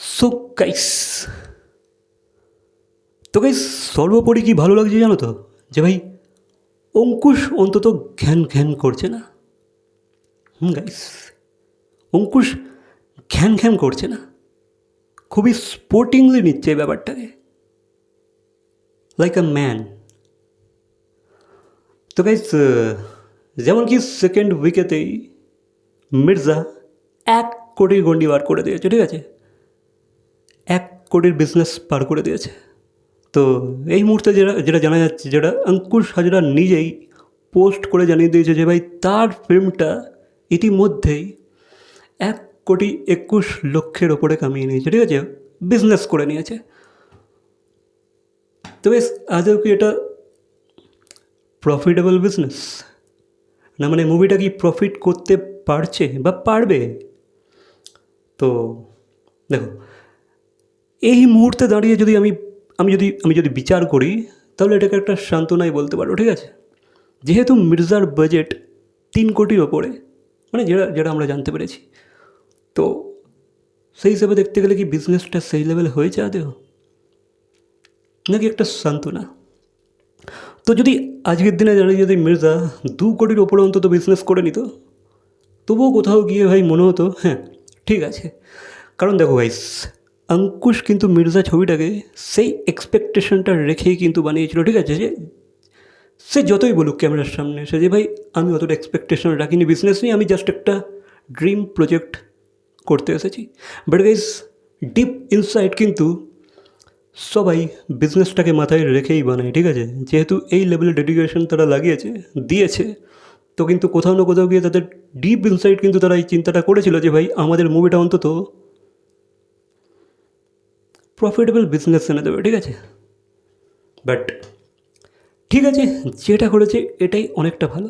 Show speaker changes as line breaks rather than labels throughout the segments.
So guys তো guys সর্বোপরি কি ভালো লাগছে জানো তো? যে ভাই, অঙ্কুশ অন্তত ঘ্যান ঘ্যান করছে না? হুম গাইস অঙ্কুশ ঘ্যান ঘ্যান করছে না? খুবই স্পোর্টিংলি নিচ্ছে ব্যাপারটাকে। লাইক আ ম্যান তো গাইস যেমন কি সেকেন্ড উইকেতেই মির্জা এক কোটির গন্ডি বার করে দিয়েছে, ঠিক আছে? এক কোটির বিজনেস পার করে দিয়েছে। তো এই মুহূর্তে যেটা যেটা জানা যাচ্ছে, যেটা অঙ্কুশ হাজরা নিজেই পোস্ট করে জানিয়ে দিয়েছে যে, ভাই, তার ফিল্মটা ইতিমধ্যেই এক কোটি একুশ লক্ষের ওপরে কামিয়ে নিয়েছে, ঠিক আছে? বিজনেস করে নিয়েছে। তো বেশ, আদৌ কি এটা প্রফিটেবল বিজনেস না মানে মুভিটা কি প্রফিট করতে পারছে বা পারবে? তো দেখো এই মুহূর্তে দাঁড়িয়ে যদি আমি আমি যদি আমি যদি বিচার করি, তাহলে এটাকে একটা সান্ত্বনাই বলতে পারো, ঠিক আছে? যেহেতু মির্জার বাজেট তিন কোটির ওপরে মানে যেটা যেটা আমরা জানতে পেরেছি, তো সেই হিসাবে দেখতে গেলে কি বিজনেসটা সেই লেভেল হয়েছে আদেও নাকি একটা সান্ত্বনা? তো যদি আজকের দিনে দাঁড়িয়ে যদি মির্জা দু কোটির ওপরে অন্তত বিজনেস করে নিত, তবুও কোথাও গিয়ে ভাই মনে হতো হ্যাঁ ঠিক আছে। কারণ দেখো ভাই অঙ্কুশ কিন্তু মির্জা ছবিটাকে সেই এক্সপেকটেশনটা রেখেই কিন্তু বানিয়েছিল, ঠিক আছে? যে সে যতই বলুক ক্যামেরার সামনে, সে যে, ভাই, আমি অতটা এক্সপেকটেশন রাখিনি বিজনেস নিয়ে আমি জাস্ট একটা ড্রিম প্রজেক্ট করতে এসেছি। বাট গাইজ ডিপ ইনসাইড কিন্তু সবাই বিজনেসটাকে মাথায় রেখেই বানায়, ঠিক আছে? যেহেতু এই লেভেলের ডেডিকেশন তারা লাগিয়েছে, দিয়েছে, তো কিন্তু কোথাও না কোথাও গিয়ে তাদের ডিপ ইনসাইড কিন্তু তারা এই চিন্তাটা করেছিল যে, ভাই, আমাদের মুভিটা অন্তত প্রফিটেবল বিজনেস এনে দেবে, ঠিক আছে? বাট ঠিক আছে, যেটা করেছে এটাই অনেকটা ভালো।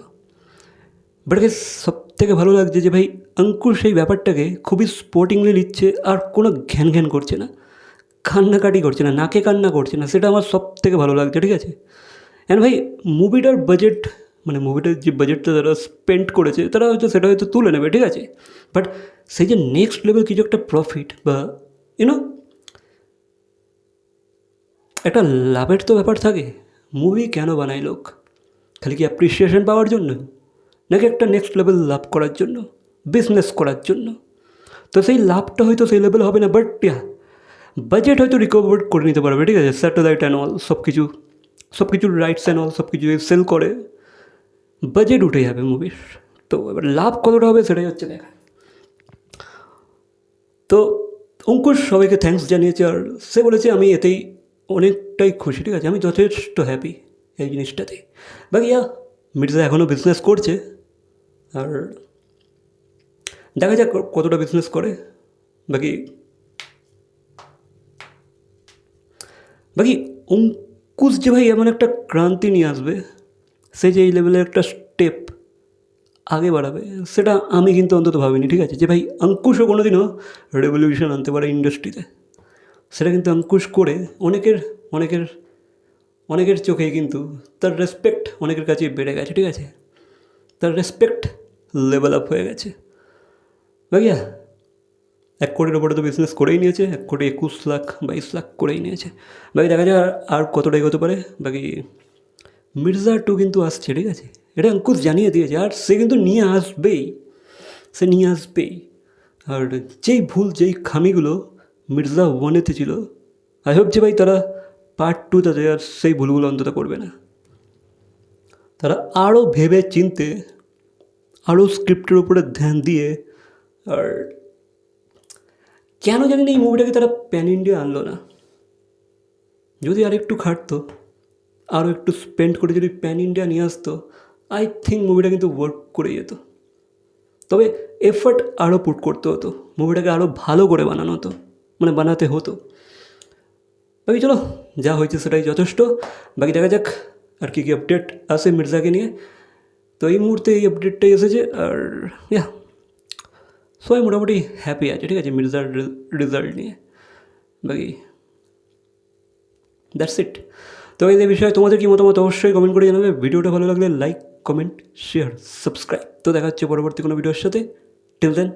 বাট সব থেকে ভালো লাগছে যে ভাই, অঙ্কুর সেই ব্যাপারটাকে খুবই স্পোর্টিংলি নিচ্ছে আর কোনো ঘ্যান ঘ্যান করছে না। কান্নাকাটি করছে না, নাকে কান্না করছে না, সেটা আমার সব থেকে ভালো লাগছে, ঠিক আছে? অ্যান্ড ভাই মুভিটার বাজেট মানে মুভিটার যে বাজেটটা তারা স্পেন্ড করেছে, তারা হয়তো সেটা হয়তো তুলে নেবে, ঠিক আছে? বাট সেই যে নেক্সট লেভেল কিছু একটা প্রফিট বা ইউনো একটা লাভের তো ব্যাপার থাকে। মুভি কেন বানায় লোক? খালি কি অ্যাপ্রিসিয়েশন পাওয়ার জন্য? নাকি একটা নেক্সট লেভেল লাভ করার জন্য? বিজনেস করার জন্য? তো সেই লাভটা হয়তো সেই লেভেল হবে না বাট বাজেট হয়তো রিকভার করে নিতে পারবে, ঠিক আছে? স্যাটেলাইট অ্যান্ড অল সব কিছু সব কিছুর রাইটস অ্যান্ড অল সব কিছু সেল করে বাজেট উঠে যাবে মুভির তো এবার লাভ কতটা হবে সেটাই হচ্ছে দেখা। তো অঙ্কুশ সবাইকে থ্যাঙ্কস জানিয়েছে, আর সে বলেছে, আমি এতেই অনেকটাই খুশি, ঠিক আছে? আমি যথেষ্ট হ্যাপি এই জিনিসটাতে। বাকি ইয়া, মির্জা এখনও বিজনেস করছে, আর দেখা যাক কতটা বিজনেস করে। বাকি বাকি অঙ্কুশ যে ভাই এমন একটা ক্রান্তি নিয়ে আসবে, সে যে এই লেভেলের একটা স্টেপ আগে বাড়াবে, সেটা আমি কিন্তু অন্তত ভাবিনি, ঠিক আছে? যে ভাই অঙ্কুশও কোনো দিনও রেভলিউশন আনতে পারে ইন্ডাস্ট্রিতে সেটা কিন্তু অঙ্কুশ করে অনেকের অনেকের অনেকের চোখে কিন্তু তার রেসপেক্ট অনেকের কাছে বেড়ে গেছে, ঠিক আছে? তার রেসপেক্ট লেভেল আপ হয়ে গেছে। ভাইয়া, এক কোটির ওপরে তো বিজনেস করেই নিয়েছে, এক কোটি একুশ লাখ, বাইশ লাখ করেই নিয়েছে। বাকি দেখা যায় আর- কতটা এগোতে পারে। বাকি মির্জা টু কিন্তু আসছে, ঠিক আছে? এটা অঙ্কুশ জানিয়ে দিয়েছে, আর সে কিন্তু নিয়ে আসবেই। সে নিয়ে আসবেই। আর যেই ভুল, যেই খামিগুলো মির্জা ওয়ানেতে ছিল। আই হোপ যে ভাই তারা পার্ট টু তাদের আর সেই ভুলগুলো অন্তত করবে না। তারা আরও ভেবে চিনতে আরও স্ক্রিপ্টের উপরে ধ্যান দিয়ে, আর কেন জানি না এই মুভিটাকে তারা প্যান ইন্ডিয়া আনলো না। যদি আর একটু খাটতো আরও একটু স্পেন্ড করে যদি প্যান ইন্ডিয়া নিয়ে আসতো আই থিঙ্ক মুভিটা কিন্তু ওয়ার্ক করে যেত। তবে এফার্ট আরও পুট করতে হতো মুভিটাকে আরও ভালো করে বানানো হতো। মানে বানাতে হতো। বাকি চলো, যা হয়েছে সেটাই যথেষ্ট। বাকি দেখা যাক আর কী কী আপডেট আসে মির্জাকে নিয়ে। তো এই মুহূর্তে এই আপডেটটাই এসেছে আর ইয়া সবাই মোটামুটি হ্যাপি আছে, ঠিক আছে, মির্জার রেজাল্ট নিয়ে। বাকি দ্যাটস ইট তো এই বিষয়ে তোমাদের কি মতামত অবশ্যই কমেন্ট করে জানাবে। ভিডিওটা ভালো লাগলে লাইক কমেন্ট শেয়ার সাবস্ক্রাইব তো দেখা হচ্ছে পরবর্তী কোনো ভিডিওর সাথে। Till then